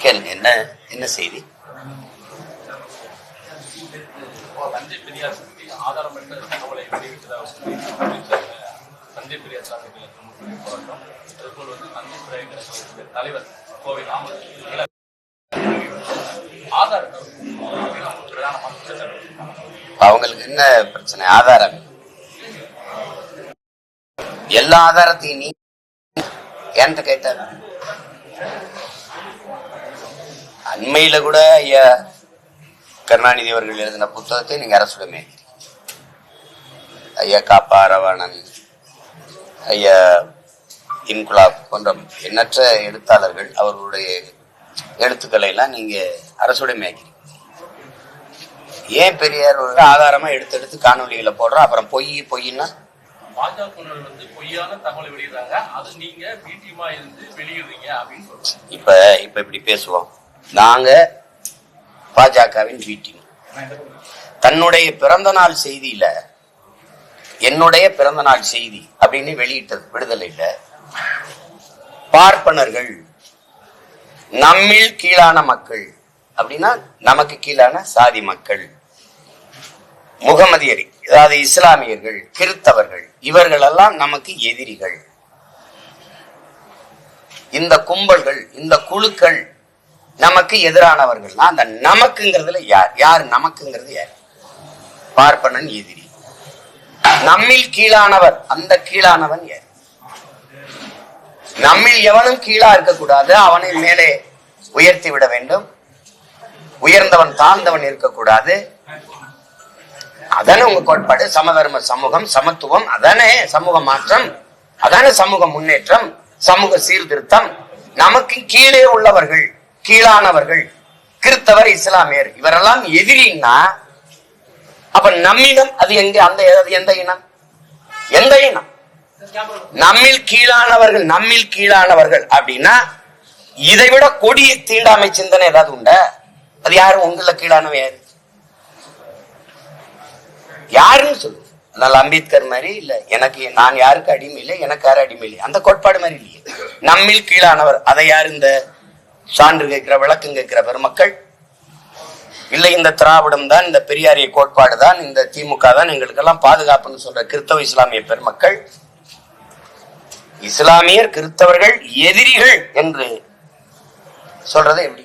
கேளுங்க என்ன என்ன செய்தி? தஞ்சை பெரியார் சக்தி ஆதாரமற்ற தகவலை வெளியிட்டதாக சொல்லி அறிவிச்சாங்க. தஞ்சை பெரியார் சாமிகள் போராட்டம் அதுபோல் வந்து தஞ்சை பெரியார் கழகத்தினுடைய தலைவர் கோவை ராமர் ஆதாரம் பிரதானமான குற்றச்சாட்டு அவங்களுக்கு என்ன பிரச்சனை? ஆதாரம். எல்லா ஆதாரத்தையும் நீ என்கிட்ட கேட்டார். அண்மையில கூட ஐயா கருணாநிதி அவர்கள் எழுதின புத்தகத்தை நீங்க அரசுடமே. ஐயா காப்பா ரவாணன் ஐயா இன்குலாப் போன்ற எண்ணற்ற எழுத்தாளர்கள் அவர்களுடைய எழுத்துக்களை எல்லாம் நீங்க அரசுடைமையாக்கிறீங்க ஏன் பெரியார் ஆதாரமா எடுத்து எடுத்து காணொலிகளை போடுறோம் அப்புறம் பொய் பொய்ன்னா? பாஜக வந்து பொய்யான தகவலை வெளியிடுறாங்க. அது நீங்க பிடிமா இருந்து வெளியிடுறீங்க அப்படின்னு சொல்றாங்க. இப்ப இப்ப இப்படி பேசுவோம். நாங்க பாஜகவின் வீட்டிங் தன்னுடைய பிறந்த நாள் செய்தியில என்னுடைய பிறந்த நாள் செய்தி அப்படின்னு வெளியிட்டது விடுதலையில பார்ப்பனர்கள் நம்மில் கீழான மக்கள் அப்படின்னா நமக்கு கீழான சாதி மக்கள். முகமதியரி அதாவது இஸ்லாமியர்கள் கிறித்தவர்கள் இவர்கள் எல்லாம் நமக்கு எதிரிகள். இந்த கும்பல்கள் இந்த குழுக்கள் நமக்கு எதிரானவர்கள்னா அந்த நமக்குங்கிறதுல யார்? யார் நமக்குங்கிறது யார்? பார்ப்பனன் எதிரி. நம்மில் கீழானவர் அந்த கீழானவன் யார்? நம்மில் எவனும் கீழா இருக்கக்கூடாது அவனை மேலே உயர்த்தி விட வேண்டும். உயர்ந்தவன் தாழ்ந்தவன் இருக்கக்கூடாது. அதானே உங்க கோட்பாடு சமதர்ம சமூகம் சமத்துவம் அதானே சமூக மாற்றம் அதானே சமூக முன்னேற்றம் சமூக சீர்திருத்தம். நமக்கு கீழே உள்ளவர்கள் கீழானவர்கள் கிறித்தவர் இஸ்லாமியர் இவரெல்லாம் எதிரின்னா அப்ப நம்மிடம் அது எங்க அந்த எந்த இனம்? எந்த இனம்? நம்மில் கீழானவர்கள் நம்மில் கீழானவர்கள் அப்படின்னா இதை விட கொடிய தீண்டாமை சிந்தனை ஏதாவது உண்டா? அது யாரும் உங்கள கீழானவன் யாரு? யாருன்னு சொல்லு. அதனால அம்பேத்கர் மாதிரி இல்ல. எனக்கு நான் யாருக்கு அடிமை இல்லை எனக்கு யாரும் அடிமை இல்லை. அந்த கோட்பாடு மாதிரி இல்லையே. நம்மில் கீழானவர் அதை யார் இந்த சான்று கேட்கிற விளக்கம் கேட்கிற பெருமக்கள்? இல்லை இந்த திராவிடம் தான் இந்த பெரியாரிய கோட்பாடு தான் இந்த திமுக தான் எங்களுக்கெல்லாம் பாதுகாப்புன்னு சொல்ற கிறிஸ்தவ இஸ்லாமிய பெருமக்கள். இஸ்லாமியர் கிறிஸ்தவர்கள் எதிரிகள் என்று சொல்றதை எப்படி?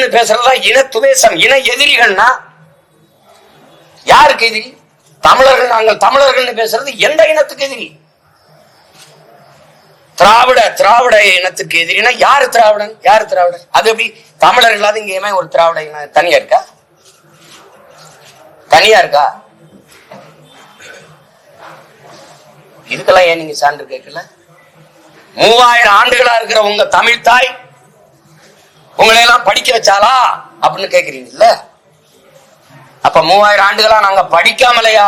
தமிழர்னு பேசுறதா இன துவேசம் இன எதிரிகள்னா யாருக்கு எதிரி? தமிழர்கள் நாங்கள் தமிழர்கள்னு பேசுறது எந்த இனத்துக்கு எதிரி? திராவிட திராவிட இனத்துக்கு எதிரினா யாரு திராவிடன்? யாரு திராவிடன்? அது எப்படி? தமிழர் இல்லாத இங்கேயுமே ஒரு திராவிட இனம் தனியா இருக்கா? தனியா இருக்கா? இதுக்கெல்லாம் ஏன் நீங்க சான்று கேட்கல? மூவாயிரம் ஆண்டுகளா இருக்கிற உங்க தமிழ் தாய் உங்களை எல்லாம் படிக்க வச்சாலா அப்படின்னு கேக்குறீங்கல்ல? அப்ப மூவாயிரம் ஆண்டுகளா நாங்க படிக்காமலையா?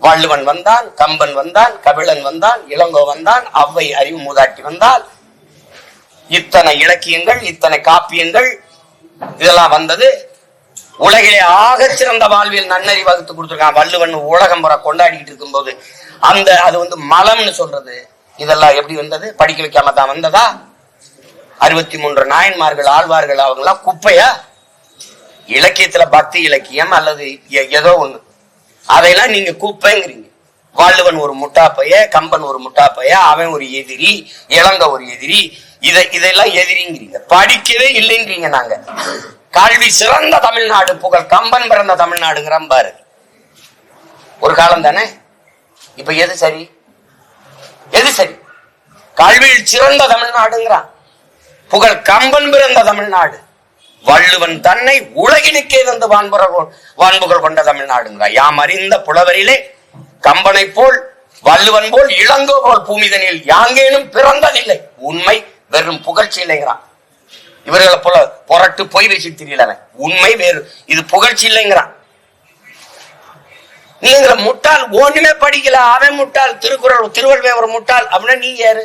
வள்ளுவன் வந்தான் கம்பன் வந்தான் கபிலன் வந்தான் இளங்கோ வந்தான் அவ்வை அறிவு மூதாட்டி வந்தால் இத்தனை இலக்கியங்கள் இத்தனை காப்பியங்கள் இதெல்லாம் வந்தது. உலகிலே ஆகச் சிறந்த வாழ்வில் நன்னறி வகுத்து கொடுத்துருக்கான் வள்ளுவன். உலகம் புற கொண்டாடிட்டு இருக்கும்போது அந்த அது வந்து மலம்னு சொல்றது. இதெல்லாம் எப்படி வந்தது? படிக்க வைக்காம தான் வந்ததா? அறுபத்தி மூன்று நாயன்மார்கள் ஆழ்வார்கள் அவங்களாம் குப்பையா இலக்கியத்துல பக்தி இலக்கியம் அல்லது ஏதோ ஒண்ணு. அதையெல்லாம் நீங்க குப்பைங்கிறீங்க. வள்ளுவன் ஒரு முட்டாப்பைய கம்பன் ஒரு முட்டாப்பைய அவன் ஒரு எதிரி இளங்க ஒரு எதிரி இதை இதெல்லாம் எதிரிங்கிறீங்க. படிக்கவே இல்லைங்கிறீங்க நாங்க. கல்வி சிறந்த தமிழ்நாடு புகழ் கம்பன் பிறந்த தமிழ்நாடுங்கிற பாரு. ஒரு காலம் தானே? இப்ப எது சரி? எது சரி? கல்வியில் சிறந்த தமிழ்நாடுங்கிறான். புகழ் கம்பன் பிறந்த தமிழ்நாடு. வள்ளுவன் தன்னை உலகினுக்கே தந்து வான்புற வான்புகள் கொண்ட தமிழ்நாடுங்கிறான் யாம் அறிந்த புலவரிலே கம்பனை போல் வள்ளுவன் போல் இளங்கோ போல் பூமிதனில் யாங்கேனும் பிறந்ததில்லை. உண்மை வெறும் புகழ்ச்சி இல்லைங்கிறான். இவர்களை போல புரட்டு பொய் வச்சு தெரியலவன் உண்மை வேறு. இது புகழ்ச்சி இல்லைங்கிறான். நீங்கிற முட்டாள் ஒண்ணுமே படிக்கல. அவன் முட்டாள் திருக்குறள் திருவள்ளுவர் முட்டாள். அப்படின்னா நீ யாரு?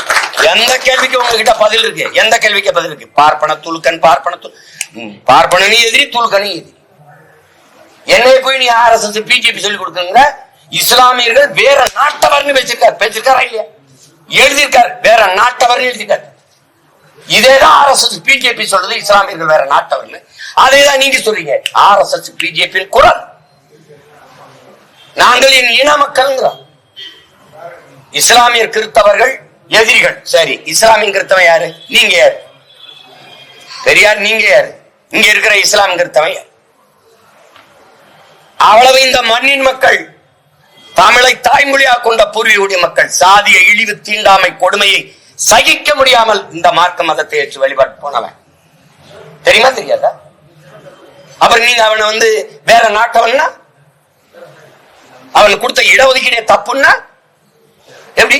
எந்த கேள்விக்கு உங்ககிட்ட பதில் இருக்கு? எந்த கேள்விக்கு பதில் இருக்கு? பார்ப்பன துலுக்கன் பார்ப்பன துல் பார்ப்பனனி எதிரி துலுக்கனி எதிரி. என்னை போய் நீ ஆர்எஸ்எஸ் பிஜேபி சொல்லி கொடுக்குங்க இஸ்லாமியர்கள் வேற நாட்டவர்னு வச்சிருக்காரு பேசிருக்காரா இல்லையா? எழுதியிருக்காரு. வேற நாட்டவர்னு எழுதியிருக்காரு. இதேதான் ஆர்எஸ்எஸ் பிஜேபி சொல்றது. இஸ்லாமியர்கள் வேற நாட்டவர்னு. அதேதான் நீங்க சொல்றீங்க. ஆர்எஸ்எஸ் பிஜேபி குரல். நாங்கள் என் இன மக்கள்ங்கிறோம். இஸ்லாமியர் கிறித்தவர்கள் எதிரிகள். சரி இஸ்லாமின் கிறிஸ்தவன் யாரு? நீங்க யாரு? பெரியார் நீங்க யாரு? இங்க இருக்கிற இஸ்லாம் கிறிஸ்தவன் அவ்வளவு இந்த மண்ணின் மக்கள் தமிழை தாய்மொழியாக கொண்ட பூர்வீகுடைய மக்கள் சாதிய இழிவு தீண்டாமை கொடுமையை சகிக்க முடியாமல் இந்த மார்க்க மதத்தை ஏற்று வழிபாட்டு போனவன். தெரியுமா தெரியாதா? அப்புறம் நீங்க அவனை வந்து வேற நாட்டவன்னா? அவன் கொடுத்த இடஒதுக்கீடே தப்புன்னா? எப்படி?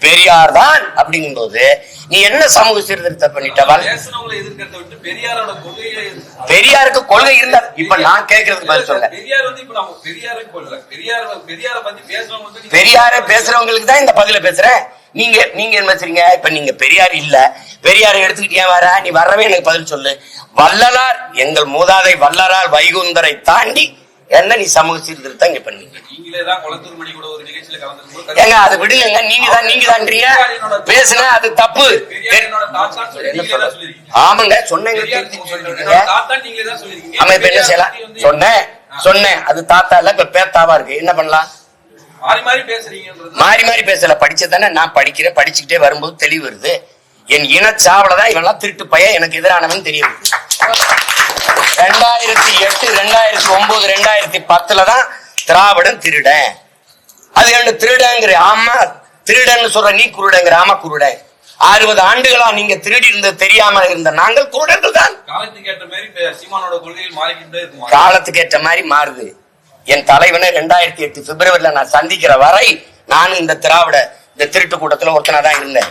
பெரியார் தான் அப்படிங்கும்போது நீ என்ன சமூக சீர்திருத்தம் பண்ணிட்ட வல்- பேசுனவங்களை எதிர்க்கிறத விட்டு பெரியாரோட கொள்கைகளை எதிர்த்து- பெரியாருக்கு கொள்கை இருந்தா இப்ப நான் கேட்கறதுக்கு பதில் சொல்ல பெரியார் பேசுறவங்களுக்கு தான் இந்த பதில பேசுறேன். நீங்க நீங்க என்ன பேசுறீங்க? இப்ப நீங்க பெரியார் இல்ல. பெரியாரை எடுத்துக்கிட்டு வர நீ வரவே எனக்கு பதில் சொல்லு. வள்ளலார் எங்கள் மூதாதை வள்ளலார் வைகுந்தரை தாண்டி என்ன நீ சமூக சீர்திருத்தம் இங்க பண்ணீங்க ஏங்க அது விடுங்க நீங்க தான் நீங்க தான்றீங்க. பேசுனா அது தப்பு. ஆமாங்க சொன்னேங்க ஆமா இப்ப என்ன செய்யலாம்? சொன்னேன் சொன்னேன். அது தாத்தா இல்ல இப்ப பேத்தாவா இருக்கு. என்ன பண்ணலாம்? மாறி மாறி பேசல. படிச்சதானே நான் படிக்கிறேன். படிச்சுக்கிட்டே வரும்போது தெளிவு வருது. என் இனச்சாவல தான் இவெல்லாம் திருட்டு பையன். எனக்கு எதிரானவன் தெரியும். ரெண்டாயிரத்தி எட்டு ரெண்டாயிரத்தி ஒன்பது ரெண்டாயிரத்தி பத்துல தான் திராவிடன் திருடன். அது என்ன திருடங்கிற ஆமா? திருடன்னு சொல்ற நீ குருடங்கிற ஆமா குருடன். அறுபது ஆண்டுகளா நீங்க திருடி இருந்தது தெரியாம இருந்த நாங்கள் குருடர்கள் தான். காலத்துக்கு ஏற்ற மாதிரி இப்ப சீமானோட கொள்கைகள் மாறிக்கிட்டே இருக்குமா? காலத்துக்கு ஏற்ற மாதிரி மாறுது. என் தலைவனை ரெண்டாயிரத்தி எட்டு பிப்ரவரியில நான் சந்திக்கிற வரை நானும் இந்த திராவிட இந்த திருட்டு கூட்டத்துல ஒருத்தனா தான் இருந்தேன்.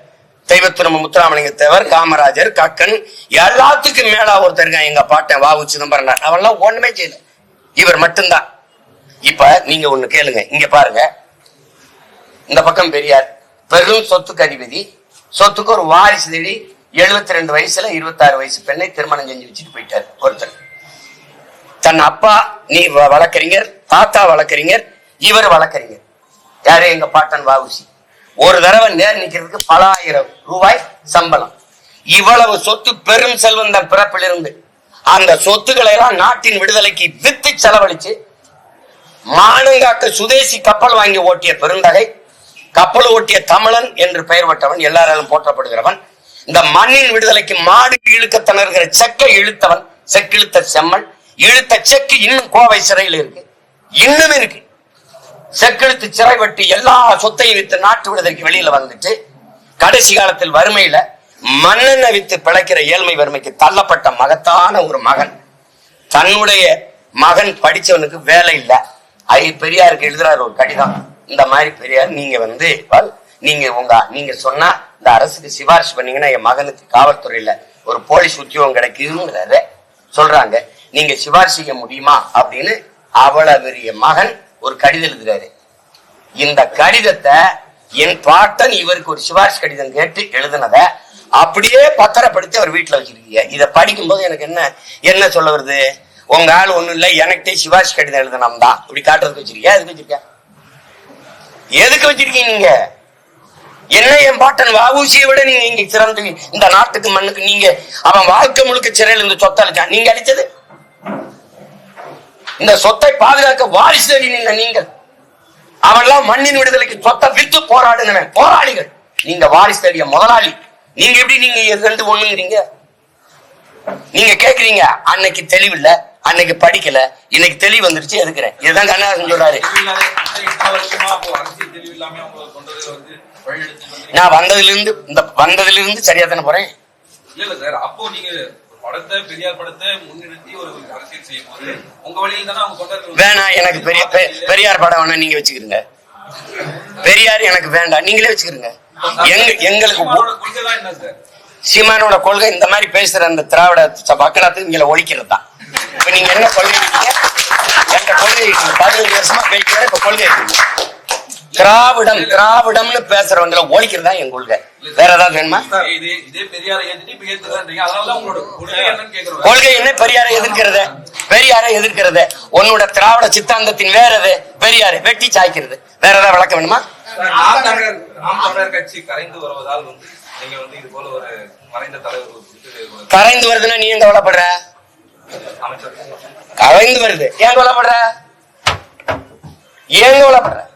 தெய்வத்துறம முத்துராமலிங்க தேவர் காமராஜர் கக்கன் எல்லாத்துக்கும் மேலா ஒருத்தர் இருக்கான் எங்க பாட்டன் வாவு சிதம்பரனார். அவெல்லாம் ஒண்ணுமே செய்யல. இவர் மட்டும்தான். இப்ப நீங்க ஒண்ணு கேளுங்க. இங்க பாருங்க. இந்த பக்கம் பெரியார். பெரும் சொத்துக்கு அதிபதி. சொத்துக்கு ஒரு வாரிசு தேடி எழுபத்தி ரெண்டு வயசுல இருபத்தாறு வயசு பெண்ணை திருமணம் செஞ்சு வச்சுட்டு போயிட்டார் ஒருத்தர். தன் அப்பா நீ வ- வழக்கறிஞர் தாத்தா வழக்கறிஞர் இவர் வழக்கறிஞர். யாரு? எங்க பாட்டன் வாவுசி ஒரு தடவை நேர் நிக்கிறதுக்கு பல ஆயிரம் ரூபாய் சம்பளம். இவ்வளவு சொத்து பெரும் செல்வந்த பிறப்பிலிருந்து அந்த சொத்துக்களை எல்லாம் நாட்டின் விடுதலைக்கு வித்து செலவழிச்சு மானங்காக்க சுதேசி கப்பல் வாங்கி ஓட்டிய பெருந்தகை கப்பல் ஓட்டிய தமிழன் என்று பெயர் பட்டவன் எல்லாராலும் போற்றப்படுகிறவன் இந்த மண்ணின் விடுதலைக்கு மாடு இழுக்க திணறுகிற செக்கை இழுத்தவன் செக்கிழுத்த செம்மன் இழுத்த செக்கு இன்னும் கோவை சிறையில் இருக்கு. இன்னும் இருக்கு. செக்கெழுத்து சிறை வெட்டி எல்லா சொத்தையும் வித்து நாட்டு விடுதலைக்கு வெளியில வந்துட்டு கடைசி காலத்தில் வறுமையில மண்ணெண்ண வித்து பிழைக்கிற ஏழ்மை வறுமைக்கு தள்ளப்பட்ட மகத்தான ஒரு மகன். தன்னுடைய மகன் படிச்சவனுக்கு வேலை இல்ல. ஐ பெரியாருக்கு எழுதுறாரு ஒரு கடிதம். இந்த மாதிரி பெரியார் நீங்க வந்து நீங்க உங்க நீங்க சொன்னா இந்த அரசுக்கு சிபாரிசு பண்ணீங்கன்னா என் மகனுக்கு காவல்துறையில ஒரு போலீஸ் உத்தியோகம் கிடைக்குதுங்கிறாரு. சொல்றாங்க. நீங்க சிபாரிசிக்க முடியுமா? அப்படின்னு அவ்வளவு பெரிய மகன் ஒரு கடிதம் எழுதுறாரு. இந்த கடிதத்தை என் பாட்டன் இவருக்கு ஒரு சிபாரிசு கடிதம் கேட்டு எழுதுனத அப்படியே பத்திரப்படுத்தி அவர் வீட்டுல வச்சிருக்கீங்க. இதை படிக்கும்போது எனக்கு என்ன என்ன சொல்ல வருது? உங்க ஆள் ஒண்ணும் இல்ல எனக்கிட்டே சிபாரிசு கடிதம் எழுதணும் தான். இப்படி காட்டுறதுக்கு வச்சிருக்கியா? எதுக்கு வச்சிருக்கியா? எதுக்கு வச்சிருக்கீங்க நீங்க? என்ன என் பாட்டன் வாவூசியை விட நீங்க இங்க சிறந்து இந்த நாட்டுக்கு மண்ணுக்கு நீங்க அவன் வாழ்க்கை முழுக்க சிறையில் இருந்து சொத்தளிச்சான். நீங்க அடிச்சது? இந்த சொத்தை பாதுகாக்க வாரிசு தேடி நின்ற நீங்கள். அவெல்லாம் மண்ணின் விடுதலைக்கு சொத்தை வித்து போராடுங்க போராளிகள். நீங்க வாரிசு தேடிய முதலாளி. நீங்க எப்படி நீங்க ரெண்டு ஒண்ணுங்கிறீங்க? நீங்க கேக்குறீங்க அன்னைக்கு தெளிவில்ல அன்னைக்கு படிக்கல இன்னைக்கு தெளிவு வந்துருச்சு எதுக்குறேன்? இதுதான் கண்ணாசன் சொல்றாரு. நான் வந்ததுல இருந்து இந்த வந்ததுல இருந்து சரியா தானே போறேன்? படத்தை பெரியார் படத்தை முன்னிறுத்தி ஒரு அரசியல் செய்யும் போது உங்க வழியில் தானே அவங்க வேணாம் எனக்கு பெரிய பெரியார் படம் வேணா நீங்க வச்சுக்கிறீங்க பெரியார் எனக்கு வேண்டாம் நீங்களே வச்சுக்கிறீங்க எங்க எங்களுக்கு சீமானோட கொள்கை இந்த மாதிரி பேசுற அந்த திராவிட மக்களாத்துக்கு இங்களை ஒழிக்கிறது தான். இப்ப நீங்க என்ன கொள்கை என்ற கொள்கை பதினஞ்சு வருஷமா பேசுற இப்ப கொள்கை இருக்கீங்க திராவிடம் திராவிடம்னு பேசுறவங்களை ஒழிக்கிறது என் கொள்கை. வேற ஏதாவது வேணுமா? கொள்கை என்ன? பெரியாரை எதிர்க்கிறது. பெரியாரை எதிர்க்கிறது. உன்னோட திராவிட சித்தாந்தத்தின் வேற எது? பெரியாரை. வெட்டி சாய்க்கிறது. வேற ஏதாவது விளக்க வேணுமா? கரைந்து கரைந்து வருதுன்னா நீ எங்க கவலைப்படுற கலைந்து வருது. ஏன் கொல்லப்படுற? ஏன் கொல்லப்படுற?